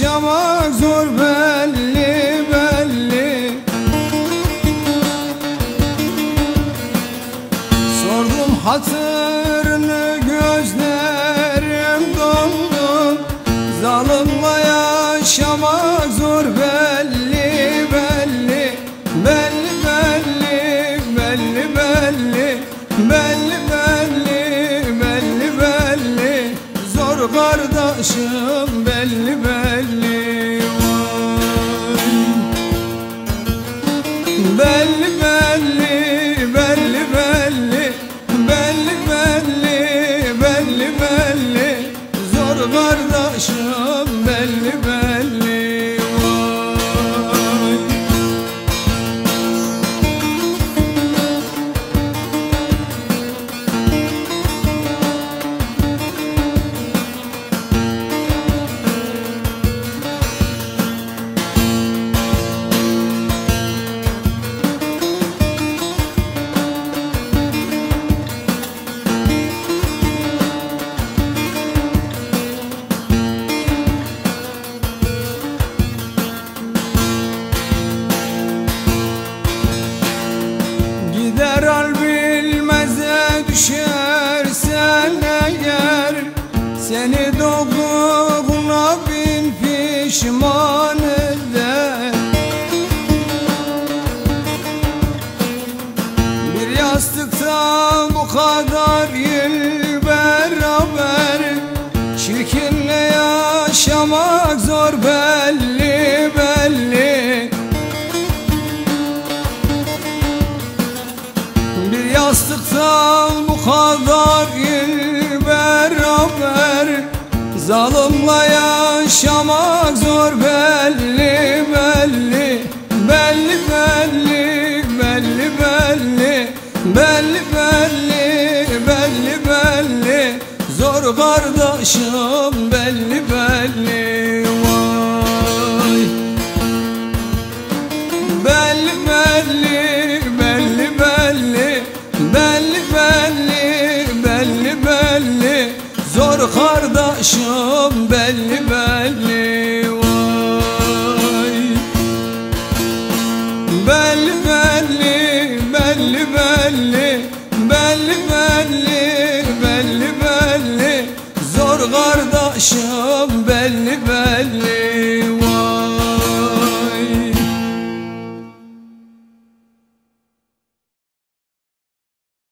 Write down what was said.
yaşamak zor belli belli. Sordum hatırını gözlerim doldu Zalimle yaşamak zor belli belli. Belli belli belli belli. Belli belli belli belli. Zor kardeşim belli düşersen eğer Seni doğduğuna bin pişman eder. Bir yastıkta bu kadar yıl beraber Çirkinle yaşamak zor belli belli kadar yıl beraber Zalimle yaşamak zor belli belli Belli belli belli belli Belli belli belli belli. Zor kardeşim belli belli başım belli belli vay. Belli belli belli belli belli belli belli belli. Zor kardeşim belli belli.